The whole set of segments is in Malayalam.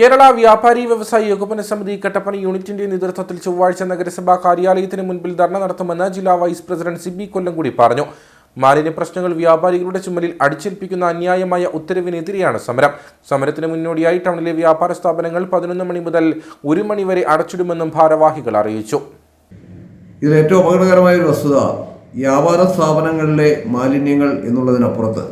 കേരള വ്യാപാരി വ്യവസായി ഏകോപന സമിതി കട്ടപ്പന യൂണിറ്റിന്റെ നേതൃത്വത്തിൽ ചൊവ്വാഴ്ച നഗരസഭാ കാര്യാലയത്തിന് മുൻപിൽ ധർണ നടത്തുമെന്ന് ജില്ലാ വൈസ് പ്രസിഡന്റ് സിബി കൊല്ലംകുടി പറഞ്ഞു. മാലിന്യ പ്രശ്നങ്ങൾ വ്യാപാരികളുടെ ചുമലിൽ അടിച്ചേൽപ്പിക്കുന്ന അന്യായമായ ഉത്തരവിനെതിരെയാണ് സമരം. സമരത്തിന് മുന്നോടിയായി ടൗണിലെ വ്യാപാര സ്ഥാപനങ്ങൾ പതിനൊന്ന് മണി മുതൽ ഒരു മണി വരെ അടച്ചിടുമെന്നും ഭാരവാഹികൾ അറിയിച്ചു. ഇത് ഏറ്റവും അപകടകരമായ ഒരു വസ്തുത വ്യാപാര സ്ഥാപനങ്ങളിലെ മാലിന്യങ്ങൾ എന്നുള്ളതിനപ്പുറത്ത്.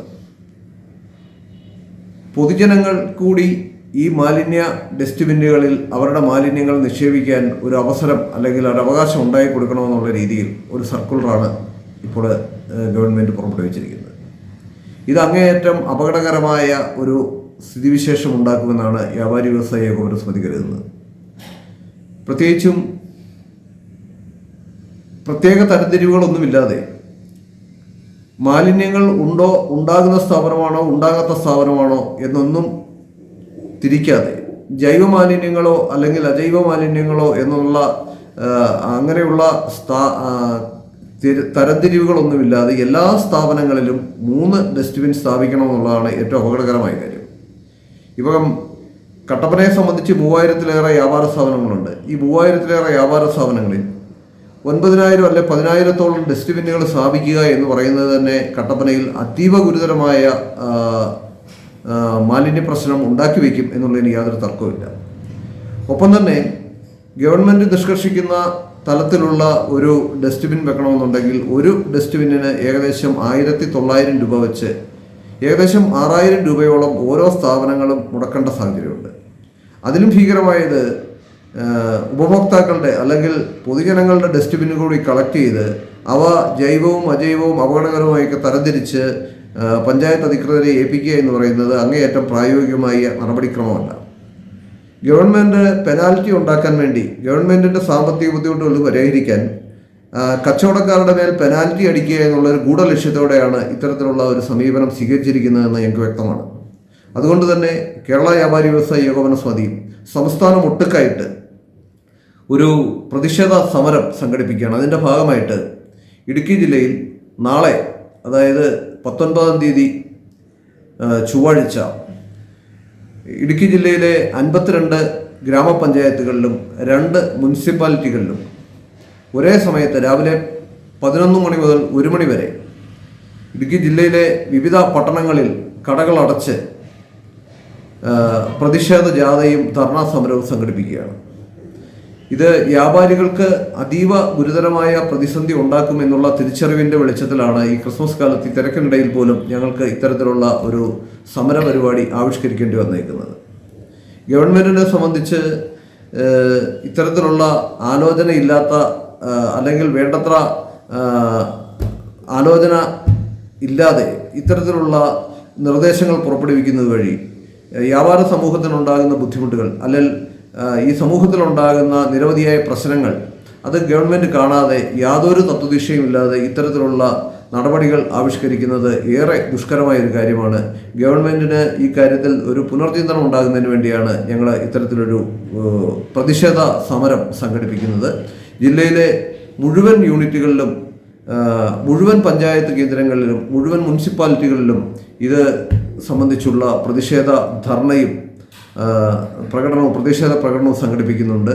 പൊതുജനങ്ങൾ കൂടി ഈ മാലിന്യ ഡസ്റ്റ്ബിന്നുകളിൽ അവരുടെ മാലിന്യങ്ങൾ നിക്ഷേപിക്കാൻ ഒരു അവസരം അല്ലെങ്കിൽ ഒരു അവകാശം ഉണ്ടായി കൊടുക്കണമെന്നുള്ള രീതിയിൽ ഒരു സർക്കുലറാണ് ഇപ്പോൾ ഗവൺമെന്റ് പുറപ്പെടുവിച്ചിരിക്കുന്നത് ഇത് അങ്ങേയറ്റം അപകടകരമായ ഒരു സ്ഥിതിവിശേഷം ഉണ്ടാക്കുമെന്നാണ് വ്യാപാരി വ്യവസായ ഏകോപന സമിതി കരുതുന്നത്. പ്രത്യേകിച്ചും പ്രത്യേക തരംതിരിവുകളൊന്നുമില്ലാതെ മാലിന്യങ്ങൾ ഉണ്ടോ ഉണ്ടാകുന്ന സ്ഥാപനമാണോ ഉണ്ടാകാത്ത സ്ഥാപനമാണോ എന്നൊന്നും തിരിക്കാതെ. ജൈവ മാലിന്യങ്ങളോ അല്ലെങ്കിൽ അജൈവ മാലിന്യങ്ങളോ എന്നുള്ള അങ്ങനെയുള്ള സ്ഥാ തരംതിരിവുകളൊന്നുമില്ലാതെ എല്ലാ സ്ഥാപനങ്ങളിലും മൂന്ന് ഡസ്റ്റ്ബിൻ സ്ഥാപിക്കണമെന്നുള്ളതാണ് ഏറ്റവും അപകടകരമായ കാര്യം. ഇപ്പം കട്ടപ്പനയെ സംബന്ധിച്ച് മൂവായിരത്തിലേറെ വ്യാപാര സ്ഥാപനങ്ങളുണ്ട്. ഈ മൂവായിരത്തിലേറെ വ്യാപാര സ്ഥാപനങ്ങളിൽ ഒൻപതിനായിരം അല്ലെ പതിനായിരത്തോളം ഡസ്റ്റ്ബിന്നുകൾ സ്ഥാപിക്കുക എന്ന് പറയുന്നത് തന്നെ കട്ടപ്പനയിൽ അതീവ ഗുരുതരമായ മാലിന്യ പ്രശ്നം ഉണ്ടാക്കി വയ്ക്കും എന്നുള്ളതിന് യാതൊരു തർക്കവുമില്ല. ഒപ്പം തന്നെ ഗവൺമെന്റ് നിഷ്കർഷിക്കുന്ന തലത്തിലുള്ള ഒരു ഡസ്റ്റ്ബിൻ വെക്കണമെന്നുണ്ടെങ്കിൽ ഒരു ഡസ്റ്റ്ബിന്നിന് ഏകദേശം ആയിരത്തി തൊള്ളായിരം രൂപ വെച്ച് ഏകദേശം ആറായിരം രൂപയോളം ഓരോ സ്ഥാപനങ്ങളും മുടക്കേണ്ട സാഹചര്യമുണ്ട്. അതിലും ഭീകരമായത് ഉപഭോക്താക്കളുടെ അല്ലെങ്കിൽ പൊതുജനങ്ങളുടെ ഡസ്റ്റ്ബിൻ കൂടി കളക്ട് ചെയ്ത് അവ ജൈവവും അജൈവവും അപകടകരവുമായൊക്കെ തരംതിരിച്ച് പഞ്ചായത്ത് അധികൃതരെ ഏൽപ്പിക്കുക എന്ന് പറയുന്നത് അങ്ങേയറ്റം പ്രായോഗികമായ നടപടിക്രമമല്ല. ഗവൺമെന്റ് പെനാൽറ്റി ഉണ്ടാക്കാൻ വേണ്ടി ഗവൺമെന്റിന്റെ സാമ്പത്തിക ബുദ്ധിമുട്ടുകൾ പരിഹരിക്കാൻ കച്ചവടക്കാരുടെ മേൽ പെനാൽറ്റി അടിക്കുക എന്നുള്ളൊരു ഗൂഢലക്ഷ്യത്തോടെയാണ് ഇത്തരത്തിലുള്ള ഒരു സമീപനം സ്വീകരിച്ചിരിക്കുന്നതെന്ന് ഞങ്ങൾക്ക് വ്യക്തമാണ്. അതുകൊണ്ട് തന്നെ കേരള വ്യാപാരി വ്യവസായ ഏകോപന സമിതി സംസ്ഥാനം ഒട്ടുക്കായിട്ട് ഒരു പ്രതിഷേധ സമരം സംഘടിപ്പിക്കുകയാണ്. അതിന്റെ ഭാഗമായിട്ട് ഇടുക്കി ജില്ലയിൽ നാളെ അതായത് പത്തൊൻപതാം തീയതി ചൊവ്വാഴ്ച ഇടുക്കി ജില്ലയിലെ അൻപത്തിരണ്ട് ഗ്രാമപഞ്ചായത്തുകളിലും രണ്ട് മുനിസിപ്പാലിറ്റികളിലും ഒരേ സമയത്ത് രാവിലെ പതിനൊന്ന് മണി മുതൽ ഒരു മണി വരെ ഇടുക്കി ജില്ലയിലെ വിവിധ പട്ടണങ്ങളിൽ കടകളടച്ച് പ്രതിഷേധ ജാഥയും ധർണാ സമരവും സംഘടിപ്പിക്കുകയാണ്. ഇത് വ്യാപാരികൾക്ക് അതീവ ഗുരുതരമായ പ്രതിസന്ധി ഉണ്ടാക്കും എന്നുള്ള തിരിച്ചറിവിന്റെ വെളിച്ചത്തിലാണ് ഈ ക്രിസ്മസ് കാലത്ത് ഈ തിരക്കിനിടയിൽ പോലും ഞങ്ങൾക്ക് ഇത്തരത്തിലുള്ള ഒരു സമര പരിപാടി ആവിഷ്കരിക്കേണ്ടി വന്നേക്കുന്നത്. ഗവൺമെന്റിനെ സംബന്ധിച്ച് ഇത്തരത്തിലുള്ള ആലോചനയില്ലാത്ത അല്ലെങ്കിൽ വേണ്ടത്ര ആലോചന ഇല്ലാതെ ഇത്തരത്തിലുള്ള നിർദ്ദേശങ്ങൾ പുറപ്പെടുവിക്കുന്നത് വഴി വ്യാപാര സമൂഹത്തിനുണ്ടാകുന്ന ബുദ്ധിമുട്ടുകൾ അല്ലെങ്കിൽ ഈ സമൂഹത്തിലുണ്ടാകുന്ന നിരവധിയായ പ്രശ്നങ്ങൾ അത് ഗവൺമെന്റ് കാണാതെ യാതൊരു തത്വദിശയും ഇല്ലാതെ ഇത്തരത്തിലുള്ള നടപടികൾ ആവിഷ്കരിക്കുന്നത് ഏറെ ദുഷ്കരമായ ഒരു കാര്യമാണ്. ഗവൺമെന്റിന് ഈ കാര്യത്തിൽ ഒരു പുനർചിന്തനം ഉണ്ടാകുന്നതിന് വേണ്ടിയാണ് ഞങ്ങൾ ഇത്തരത്തിലൊരു പ്രതിഷേധ സമരം സംഘടിപ്പിക്കുന്നത്. ജില്ലയിലെ മുഴുവൻ യൂണിറ്റുകളിലും മുഴുവൻ പഞ്ചായത്ത് കേന്ദ്രങ്ങളിലും മുഴുവൻ മുനിസിപ്പാലിറ്റികളിലും ഇത് സംബന്ധിച്ചുള്ള പ്രതിഷേധ ധർണയും പ്രകടനവും പ്രതിഷേധ പ്രകടനവും സംഘടിപ്പിക്കുന്നുണ്ട്.